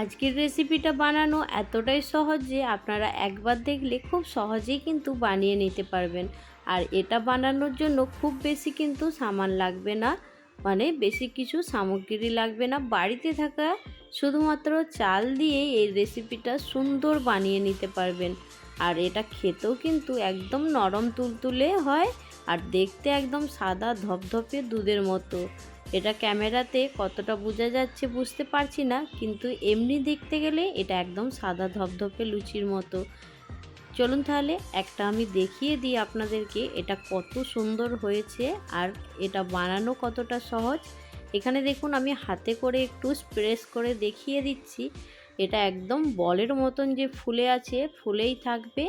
আজকের রেসিপিটা বানানো এতটাই সহজ যে আপনারা একবার দেখলে খুব সহজেই কিন্তু বানিয়ে নিতে পারবেন। আর এটা বানানোর জন্য খুব বেশি কিন্তু সামান লাগবে না। মানে বেশি কিছু সামগ্রী লাগবে না। বাড়িতে থাকা শুধুমাত্র চাল দিয়ে এই রেসিপিটা সুন্দর বানিয়ে নিতে পারবেন। আর এটা খেতেও কিন্তু একদম নরম তুলতুলে হয় আর দেখতে একদম সাদা ধপধপে দুধের মতো। এটা ক্যামেরাতে কতটা বোঝা যাচ্ছে বুঝতে পারছি না, কিন্তু এমনি দেখতে গেলে এটা একদম সাদা ধপধপে লুচির মতো। চলুন তাহলে একটা আমি দেখিয়ে দিই আপনাদেরকে এটা কত সুন্দর হয়েছে আর এটা বানানো কতটা সহজ। এখানে দেখুন আমি হাতে করে একটু স্প্রেস করে দেখিয়ে দিচ্ছি। এটা একদম বলের মতন যে ফুলে আছে, ফুলেই থাকবে।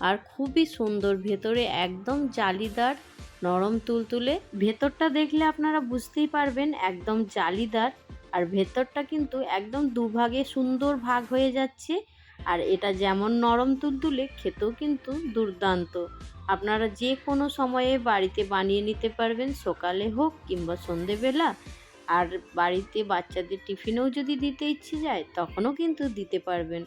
আর খুবই সুন্দর। ভেতরে একদম জালিদার, নরম তুলতুলে। ভেতরটা দেখলে আপনারা বুঝতেই পারবেন একদম জালিদার। আর ভেতরটা কিন্তু একদম দুভাগে সুন্দর ভাগ হয়ে যাচ্ছে। আর এটা যেমন নরম তুলতুলে, খেতেও কিন্তু দুর্দান্ত। আপনারা যে কোনো সময়ে বাড়িতে বানিয়ে নিতে পারবেন, সকালে হোক কিংবা সন্ধেবেলা। আর বাড়িতে বাচ্চাদের টিফিনেও যদি দিতে ইচ্ছে যায়, তখনও কিন্তু দিতে পারবেন।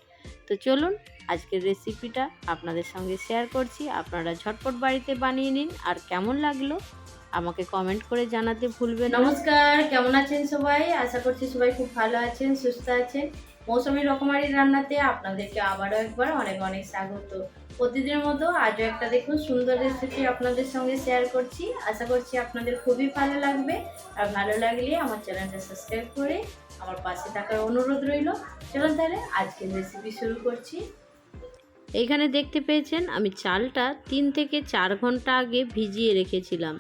তো চলুন, আজকের রেসিপিটা আপনাদের সঙ্গে শেয়ার করছি। আপনারা ঝটপট বাড়িতে বানিয়ে নিন আর কেমন লাগল আমাকে কমেন্ট করে জানাতে ভুলবেন নমস্কার, কেমন আছেন সবাই? আশা করছি সবাই খুব ভালো আছেন, সুস্থ আছেন। মৌসুমি রকমারি রান্নাতে আপনাদেরকে আবারও একবার অনেক অনেক স্বাগত। প্রতিদিনের মতো আজও একটা দেখুন সুন্দর রেসিপি আপনাদের সঙ্গে শেয়ার করছি। আশা করছি আপনাদের খুবই ভালো লাগবে। আর ভালো লাগলে আমার চ্যানেলটা সাবস্ক্রাইব করে আমার পাশে থাকার অনুরোধ রইল। চলুন তাহলে আজকের রেসিপি শুরু করছি। এইখানে দেখতে পেয়েছেন, আমি চালটা তিন থেকে চার ঘণ্টা আগে ভিজিয়ে রেখেছিলাম।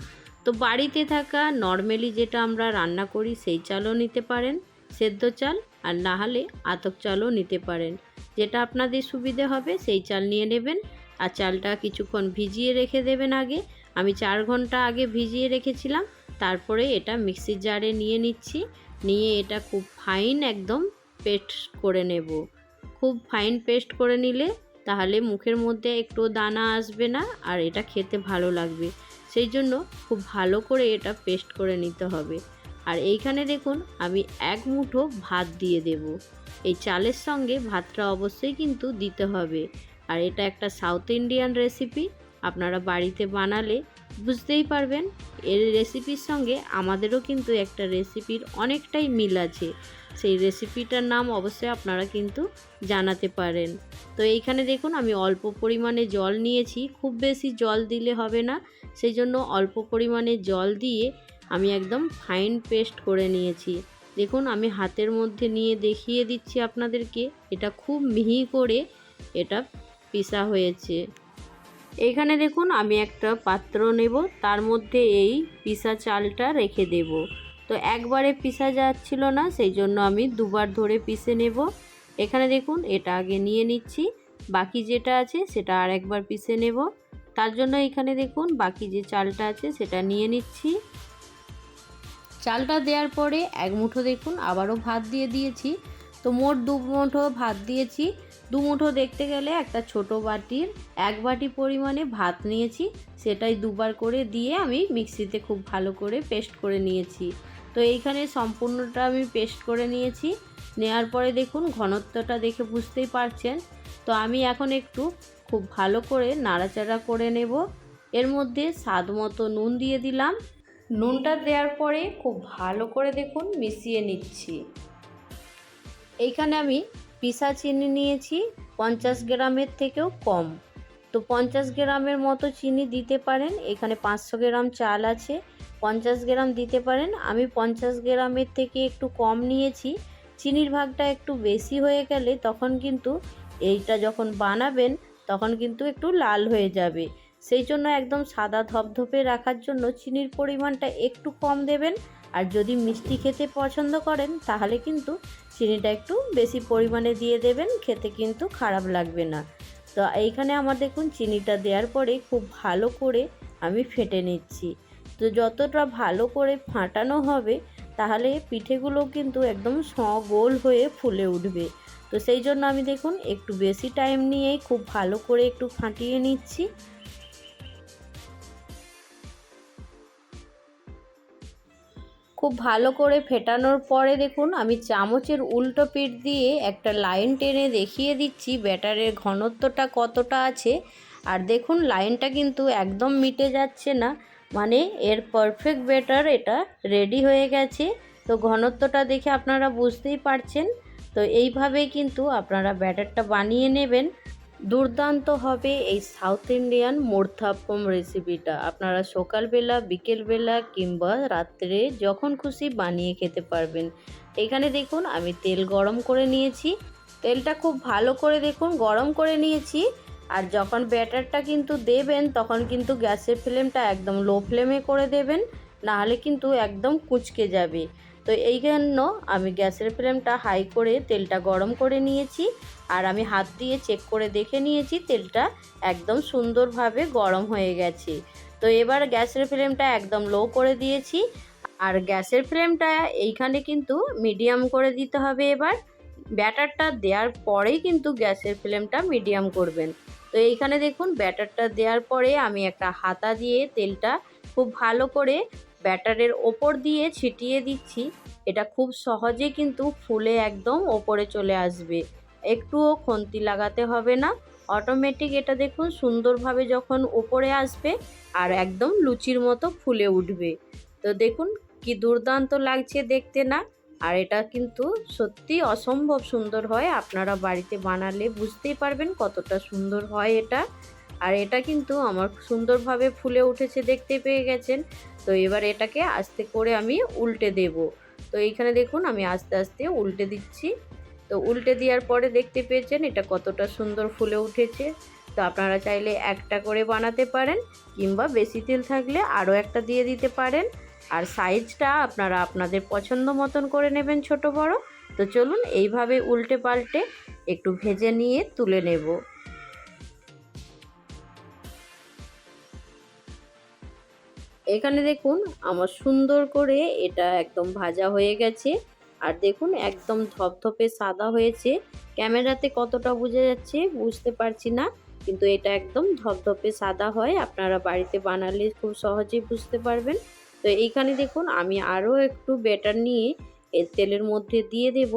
তো বাড়িতে থাকা নর্মালি যেটা আমরা রান্না করি, সেই চালও নিতে পারেন, সেদ্ধ চাল, আর না হলে আতক চালও নিতে পারেন। যেটা আপনাদের সুবিধে হবে সেই চাল নিয়ে নেবেন। আর চালটা কিছুক্ষণ ভিজিয়ে রেখে দেবেন আগে। আমি চার ঘণ্টা আগে ভিজিয়ে রেখেছিলাম। তারপরে এটা মিক্সির জারে নিয়ে নিচ্ছি। নিয়ে এটা খুব ফাইন একদম পেস্ট করে নেব। খুব ফাইন পেস্ট করে নিলে তাহলে মুখের মধ্যে একটু দানা আসবে না আর এটা খেতে ভালো লাগবে। সেই জন্য খুব ভালো করে এটা পেস্ট করে নিতে হবে। আর এইখানে দেখুন, আমি এক মুঠো ভাত দিয়ে দেব। এই চালের সঙ্গে ভাতটা অবশ্যই কিন্তু দিতে হবে। আর এটা একটা সাউথ ইন্ডিয়ান রেসিপি আপনারা বাড়িতে বানালে বুঝতেই পারবেন। এর রেসিপির সঙ্গে আমাদেরও কিন্তু একটা রেসিপির অনেকটাই মিল আছে। সেই রেসিপিটার নাম অবশ্যই আপনারা কিন্তু জানাতে পারেন। তো এইখানে দেখুন, আমি অল্প পরিমাণে জল নিয়েছি। খুব বেশি জল দিলে হবে না। সেই জন্য অল্প পরিমাণে জল দিয়ে আমি একদম ফাইন পেস্ট করে নিয়েছি। দেখুন, আমি হাতের মধ্যে নিয়ে দেখিয়ে দিচ্ছি আপনাদেরকে। এটা খুব মিহি করে এটা পিসা হয়েছে। এখানে দেখুন, আমি একটা পাত্র নেব, তার মধ্যে এই পিসা চালটা রেখে দেব। তো একবারে পিসা যাচ্ছিল না, সেই জন্য আমি দুবার ধরে পিসে নেব। এখানে দেখুন, এটা আগে নিয়ে নিচ্ছি। বাকি যেটা আছে, সেটা আর একবার পিসে নেব। তার জন্য এখানে দেখুন, বাকি যে চালটা আছে, সেটা নিয়ে নিচ্ছি। চালটা দেওয়ার পরে এক মুঠো দেখুন, আবারও ভাত দিয়ে দিয়েছি। তো মোট দু মুঠো ভাত দিয়েছি। দু মুঠো দেখতে গেলে একটা ছোট বাটির এক বাটি পরিমাণে ভাত নিয়েছি। সেটাই দুবার করে দিয়ে আমি মিক্সিতে খুব ভালো করে পেস্ট করে নিয়েছি। তো এইখানে সম্পূর্ণটা আমি পেস্ট করে নিয়েছি। নেওয়ার পরে দেখুন, ঘনত্বটা দেখে বুঝতেই পারছেন। তো আমি এখন একটু খুব ভালো করে নাড়াচাড়া করে নেব। এর মধ্যে স্বাদ মতো নুন দিয়ে দিলাম। নুনটা দেওয়ার পরে খুব ভালো করে দেখুন মিশিয়ে নিচ্ছি। এইখানে আমি পিসা চিনি নিয়েছি, পঞ্চাশ গ্রামের থেকেও কম। তো পঞ্চাশ গ্রামের মতো চিনি দিতে পারেন, এখানে পাঁচশো গ্রাম চাল আছে, পঞ্চাশ গ্রাম দিতে পারেন। আমি পঞ্চাশ গ্রামের থেকে একটু কম নিয়েছি, চিনির ভাগটা একটু বেশি হয়ে গেলে তখন কিন্তু এইটা যখন বানাবেন তখন কিন্তু একটু লাল হয়ে যাবে। সেই জন্য একদম সাদা ধপধপে রাখার জন্য চিনির পরিমাণটা একটু কম দেবেন। আর যদি মিষ্টি খেতে পছন্দ করেন, তাহলে কিন্তু চিনিটা একটু বেশি পরিমাণে দিয়ে দেবেন, খেতে কিন্তু খারাপ লাগবে না। তো এইখানে আমার দেখুন চিনিটা দেওয়ার পরে খুব ভালো করে আমি ফেটে নিচ্ছি। তো যতটা ভালো করে ফাটানো হবে, তাহলে পিঠেগুলো কিন্তু একদম সগোল হয়ে ফুলে উঠবে। তো সেই জন্য আমি দেখুন একটু বেশি টাইম নিয়েই খুব ভালো করে একটু ফাটিয়ে নিচ্ছি। খুব ভালো করে ফেটানোর পরে দেখুন, আমি চামচের উল্টো পিঠ দিয়ে একটা লাইন টেনে দেখিয়ে দিচ্ছি ব্যাটারের ঘনত্বটা কতটা আছে। আর দেখুন, লাইনটা কিন্তু একদম মিটে যাচ্ছে না। মানে এর পারফেক্ট ব্যাটার এটা রেডি হয়ে গেছে। তো ঘনত্বটা দেখে আপনারা বুঝতেই পারছেন। তো এইভাবেই কিন্তু আপনারা ব্যাটারটা বানিয়ে নেবেন। দুর্দান্ত হবে এই সাউথ ইন্ডিয়ান মোরথাপ্পম রেসিপিটা আপনারা সকালবেলা, বিকেলবেলা কিংবা রাত্রে যখন খুশি বানিয়ে খেতে পারবেন। এখানে দেখুন, আমি তেল গরম করে নিয়েছি। তেলটা খুব ভালো করে দেখুন, গরম করে নিয়েছি। আর যখন ব্যাটারটা কিন্তু দেবেন, তখন কিন্তু গ্যাসের ফ্লেমটা একদম লো ফ্লেমে করে দেবেন। নাহলে কিন্তু একদম কুচকে যাবে। তো এই জন্য আমি গ্যাসের ফ্লেমটা হাই করে তেলটা গরম করে নিয়েছি আর আমি হাত দিয়ে চেক করে দেখে নিয়েছি তেলটা একদম সুন্দরভাবে গরম হয়ে গেছে। তো এবার গ্যাসের ফ্লেমটা একদম লো করে দিয়েছি আর গ্যাসের ফ্লেমটা এইখানে কিন্তু মিডিয়াম করে দিতে হবে এবার। ব্যাটারটা দেওয়ার পরেই কিন্তু গ্যাসের ফ্লেমটা মিডিয়াম করবেন। তো এইখানে দেখুন ব্যাটারটা দেওয়ার পরে আমি একটা হাতা দিয়ে তেলটা খুব ভালো করে ব্যাটারের ওপর দিয়ে ছিটিয়ে দিচ্ছি। এটা খুব সহজে কিন্তু ফুলে একদম ওপরে চলে আসবে। একটুও খন্তি লাগাতে হবে না। অটোমেটিক এটা দেখুন সুন্দরভাবে যখন ওপরে আসবে আর একদম লুচির মতো ফুলে উঠবে। তো দেখুন কি দুর্দান্ত লাগছে দেখতে না? আর এটা কিন্তু সত্যি অসম্ভব সুন্দর হয়। আপনারা বাড়িতে বানালে বুঝতেই পারবেন কতটা সুন্দর হয় এটা। আর এটা কিন্তু আমার সুন্দরভাবে ফুলে উঠেছে, দেখতে পেয়ে গেছেন। তো এবার এটাকে আস্তে করে আমি উল্টে দেব। তো এইখানে দেখুন, আমি আস্তে আস্তে উল্টে দিচ্ছি। তো উল্টে দেওয়ার পরে দেখতে পেয়েছেন এটা কতটা সুন্দর ফুলে উঠেছে। তো আপনারা চাইলে একটা করে বানাতে পারেন, কিংবা বেশি তেল থাকলে আরও একটা দিয়ে দিতে পারেন। আর সাইজটা আপনারা আপনাদের পছন্দ মতন করে নেবেন ছোট বড়। তো চলুন, এইভাবে উল্টে পাল্টে একটু ভেজে নিয়ে তুলে নেব। এখানে দেখুন, আমার সুন্দর করে এটা একদম ভাজা হয়ে গেছে। আর দেখুন, একদম ধপধপে সাদা হয়েছে। ক্যামেরাতে কতটা বোঝা যাচ্ছে বুঝতে পারছি না, কিন্তু এটা একদম ধপধপে সাদা হয়। আপনারা বাড়িতে বানালে খুব সহজেই বুঝতে পারবেন। তো এইখানে দেখুন, আমি আরও একটু বেটার নিয়ে এর তেলের মধ্যে দিয়ে দেব।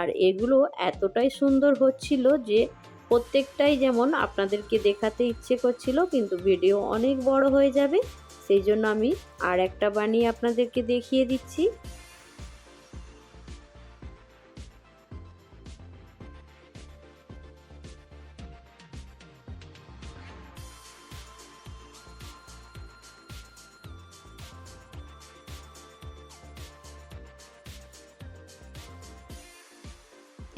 আর এগুলো এতটাই সুন্দর হচ্ছিল যে প্রত্যেকটাই যেমন আপনাদেরকে দেখাতে ইচ্ছে করছিল, কিন্তু ভিডিও অনেক বড় হয়ে যাবে। সেই জন্য আমি আর একটা বানিয়ে আপনাদেরকে দেখিয়ে দিচ্ছি।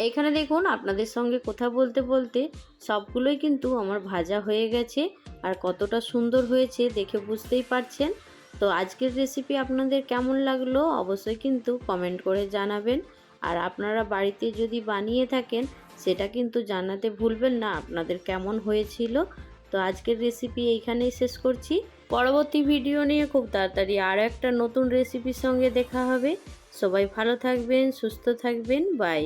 এইখানে দেখুন, আপনাদের সঙ্গে কথা বলতে বলতে সবগুলোই কিন্তু আমার ভাজা হয়ে গেছে। আর কতটা সুন্দর হয়েছে দেখে বুঝতেই পারছেন। তো আজকের রেসিপি আপনাদের কেমন লাগল অবশ্যই কিন্তু কমেন্ট করে জানাবেন। আর আপনারা বাড়িতে যদি বানিয়ে থাকেন, সেটা কিন্তু জানাতে ভুলবেন না আপনাদের কেমন হয়েছিল। তো আজকের রেসিপি এইখানেই শেষ করছি। পরবর্তী ভিডিও নিয়ে খুব তাড়াতাড়ি আর একটা নতুন রেসিপির সঙ্গে দেখা হবে। সবাই ভালো থাকবেন, সুস্থ থাকবেন বাই